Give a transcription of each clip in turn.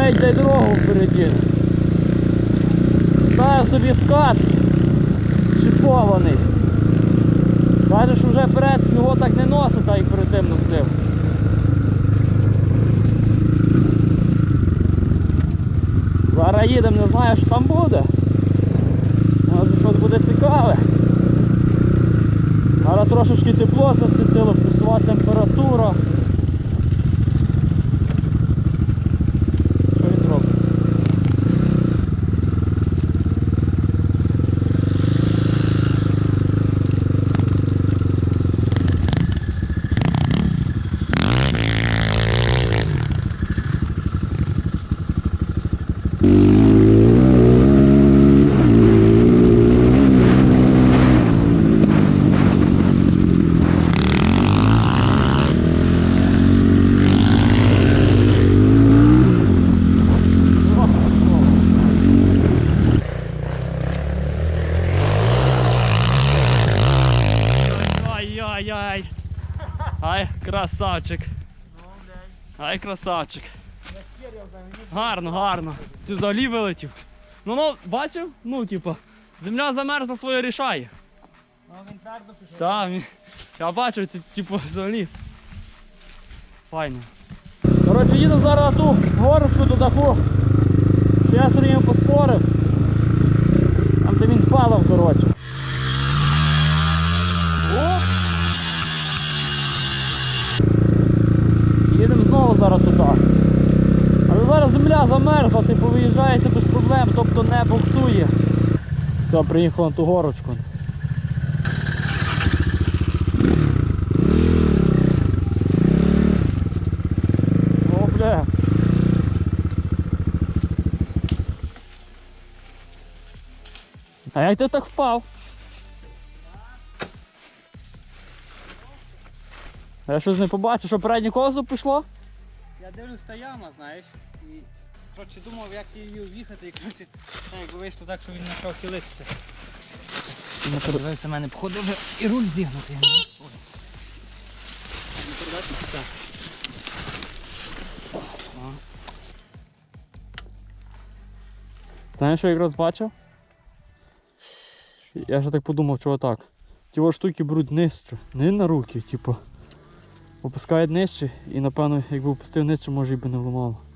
Сергій дай дорогу впереді. Ставив собі скат шипований. Каже, що вже вперед його так не носить, так як перед тим носив. Зараз їдемо, не знаю, що там буде. Може щось буде цікаве. Зараз трошечки тепло засвітило, плюсова температура. Що він робить? Ай-яй-яй. Ай, красавчик. Ай, красавчик. Гарно, гарно. Ти взагалі вилетів. Ну ну, бачив? Ну, типу, земля замерзла своє рішає. Ну він. Так, я бачу, ти, типу, взагалі. Файно. Коротше, їду зараз на ту горочку до даху. Що я з Сергієм поспорив. Там де він впалив, коротше. Оп! Їдемо знову зараз туди. Але зараз земля замерзла, типу виїжджається без проблем, тобто не буксує. Все, приїхав на ту горочку. А як ти так впав? Я щось не побачив, що переднє колесо пішло? Я дивлюсь та яма, знаєш. Коротше думав, як її в'їхати, і коротше, якби вийшло так, що він почав хилитися. Дивився мене, походу вже і руль зігнутий. Ой. Так. Знаєш, що я якраз бачив? Я ще так подумав, чого так. Ті штуки беруть нижче, не на руки, типу. Опускають нижче і напевно, якби опустив нижче, може і би не вламало.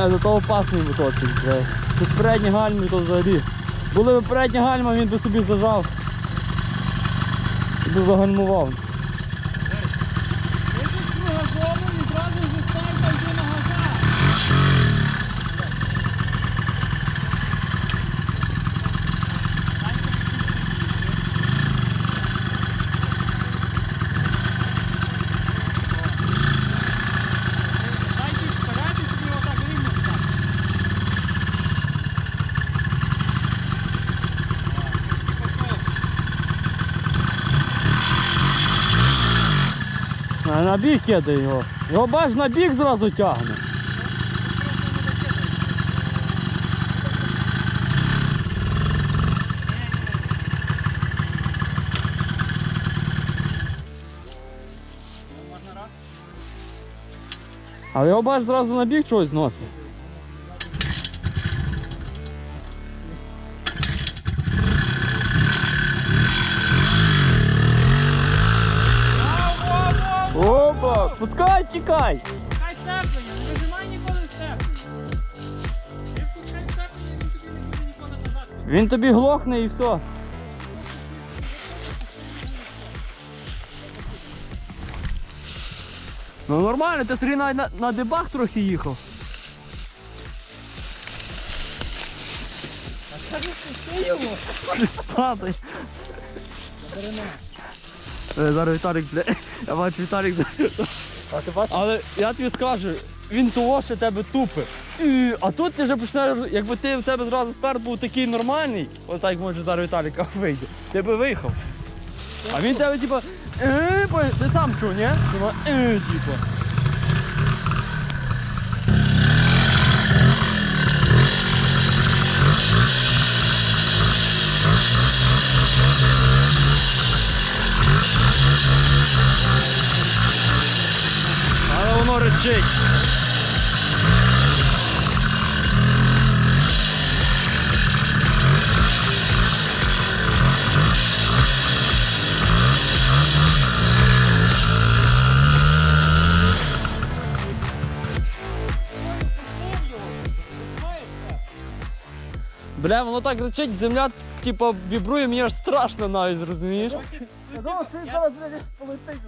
А зато опасний мотоцикл. Без передні гальми то взагалі. Були б передні гальма, він би собі зажав. І би загальмував. Ти тут кругозоном і зразу ж старта йде на газа. Дайте вперед і собі отак рівно стати. А на біг кидай його. Його бач на біг зразу тягне. А? Його бач зразу на біг чогось зносить. Тікай! Хай степлення, не вижимай ніколи степлення. Ти пускай степлення, він тобі не буде ніколи назад. Він тобі глохне і все. Ну нормально, ти Сергій навіть на, на дебах трохи їхав. Падай. Е, Зараз Віталік, бля. Я бачу Віталік. А ти бачиш? Але я тобі скажу, він того ще тебе тупе. І- А тут ти вже починаєш, якби ти в тебе зразу старт був такий нормальний, отак як може зараз Віталіка вийде, ти би виїхав. А він тебе типа, е, ти сам чув, ні? Типа, е, типа. Але воно. Бля, воно так речить, земля типа вібрує, мені аж страшно навіть, розумієш?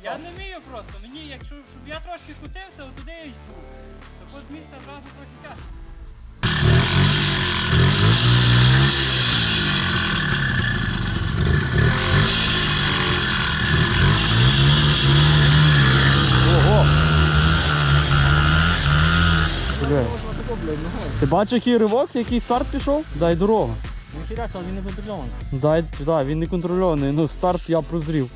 Я не вмію просто. Мені, якщо щоб я трошки крутився, от туди я йду. Так от місце одразу трохи тяжко. Ти бачиш, який ривок, який старт пішов? Дай дорогу. Ну хіряся, він не контрольований. Дай, да, він не контрольований, ну старт я прозрів.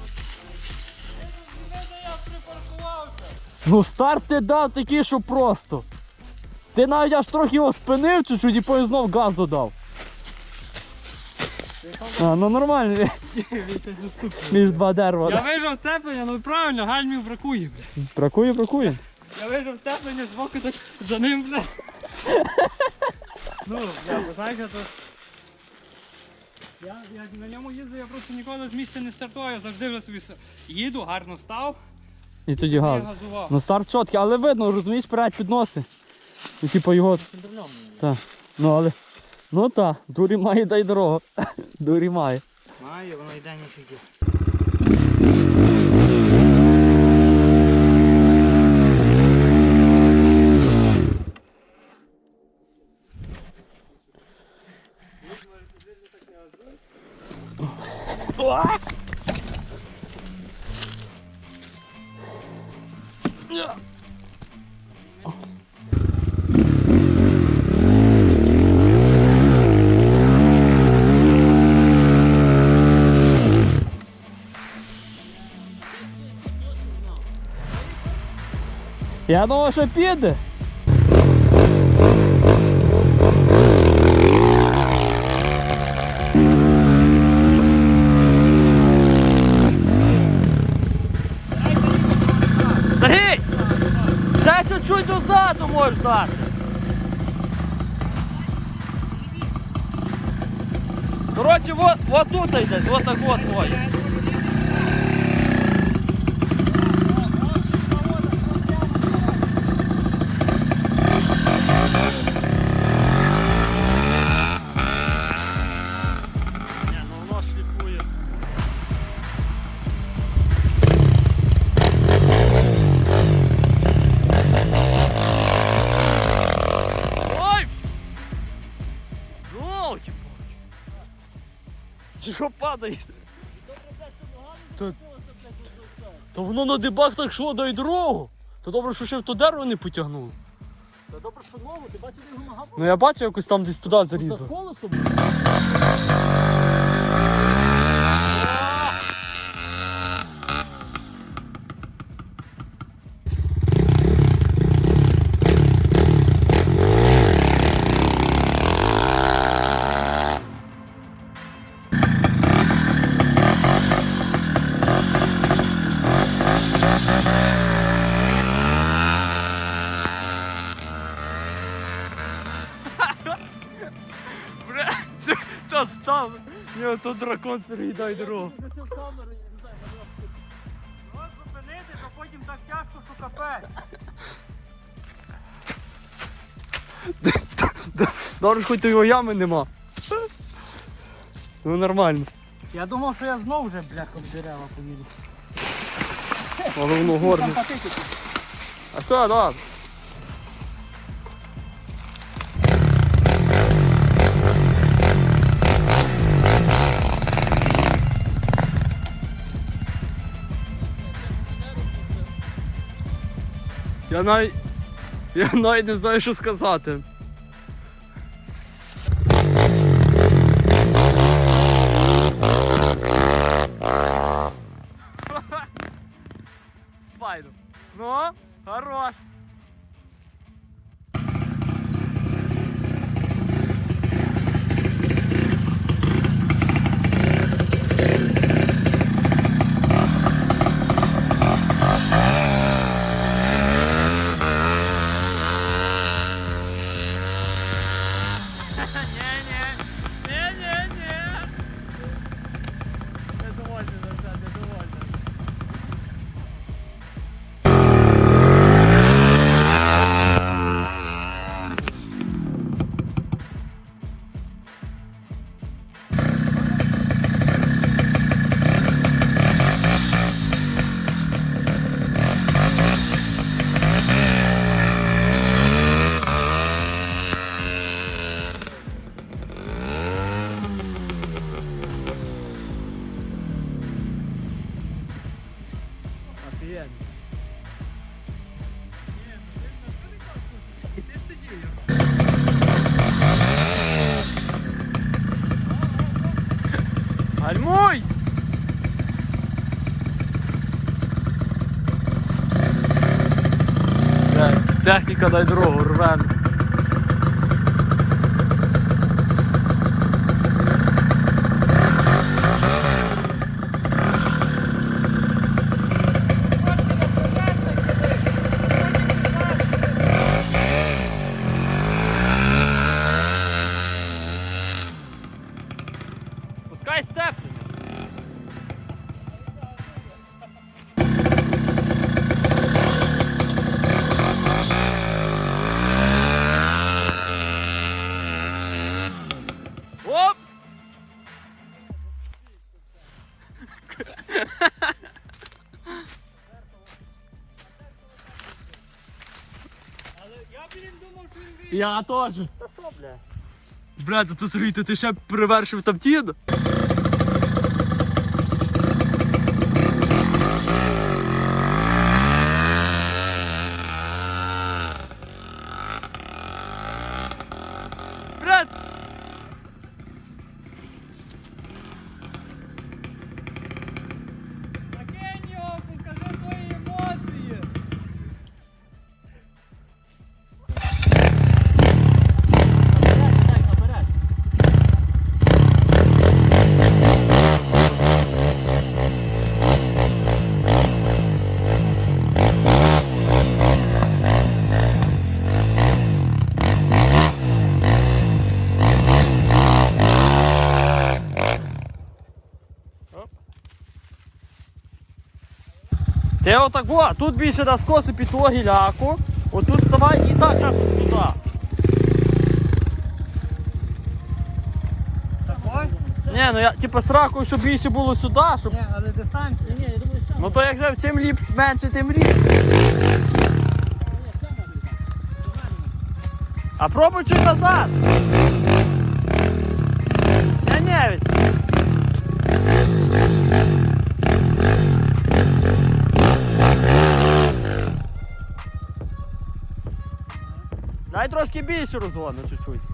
Ну старт ти дав такий, що просто. Ти навіть аж трохи його спинив чуть-чуть і потім знов газу дав. А, ну нормально. Між два дерева. Я да. вижав степлення, ну правильно, гальмів бракує. бля. Бракує, бракує. Я вижав степлення з боку, так за ним, бля. Ну, бля, знаєш, я то... Я, я на ньому їздив, я просто ніколи з місця не стартував, я завжди вже собі с- їду, гарно став, І тоді газ. газував. Ну старт чіткий, але видно, розумієш, перед підноси. І типу його. Так. Ну але. Ну так, дурі має дай дорогу. Дурі має. Має, воно йде ніфіги. Я думав, що піде. Сергій! Ще чуть-чуть дозаду можеш Короче, вот, вот тут йдеш, вот так вот ой. Що То, та воно на дебах так йшло, дай дорогу. Та добре, що ще в то дерево не потягнуло. Та добре, що нову, ти бачив його нога Ну я бачу, якось там десь туди за зарізав. колесом. Ні, то дракон Сергій дай дорогу. От зупинити, то потім так тяжко, що капець. Добре, хоч то його ями нема. Ну нормально. Я думав, що я знов вже бляха в дерева поїду. Але воно горне. А все, да. Я навіть... Я навіть не знаю, що сказати. Файно. Ну, хорош. Техніка дай дорогу, рвен. Я теж. Та що, бля? Бля, то то ти ще перевершив там тіду? Ти отак, во, тут більше на скосу під того гіляку, отут вставай і так якось туди. Ні, ну я типу сраку, щоб більше було сюди, щоб. Ні, але дистанція. Ні, я думаю, що. Ну то як же чим ліп менше, тим ліп. Ні, ще може так. А пробуй чуть назад. Ні, ні, від. Дай трошки більше розгону чуть-чуть.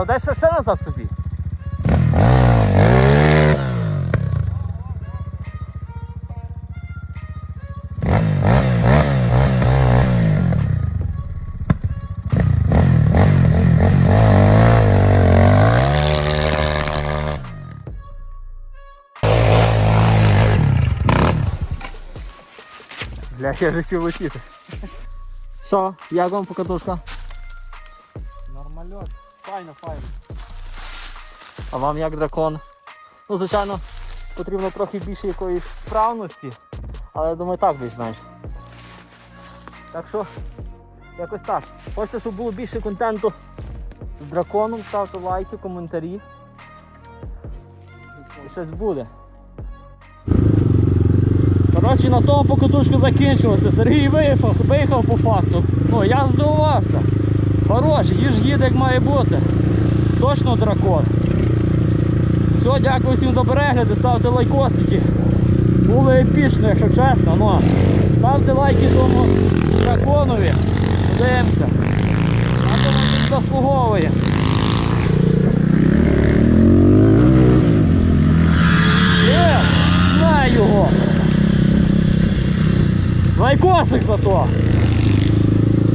Але дай ще, ще назад собі. Бля, я же хотів летіти. Що, як вам покатушка? Нормальот. Файно, файно. А вам як дракон? Ну, звичайно, потрібно трохи більше якоїсь вправності, але я думаю так більш-менш. Так що, якось так. Хочете, щоб було більше контенту з драконом, ставте лайки, коментарі. І щось буде. Коротше, на тому покатушка закінчилася. Сергій виїхав, виїхав по факту. Ну, я здивувався. Хороший, їж їде як має бути. Точно дракон. Все, дякую всім за перегляди, ставте лайкосики. Було епічно, якщо чесно. Ну, ставте лайки тому драконові. Подивимося. А то він заслуговує. Є, знаю його. Лайкосик зато.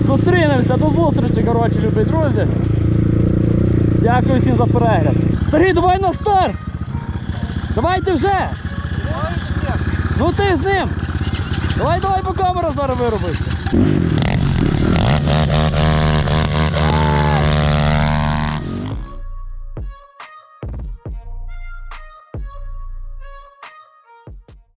Зустрінемося, до зустрічі, коротше, любі друзі. Дякую всім за перегляд. Сергій, давай на старт! Давайте вже! Ну ти з ним! Давай, давай, по камеру зараз виробиться.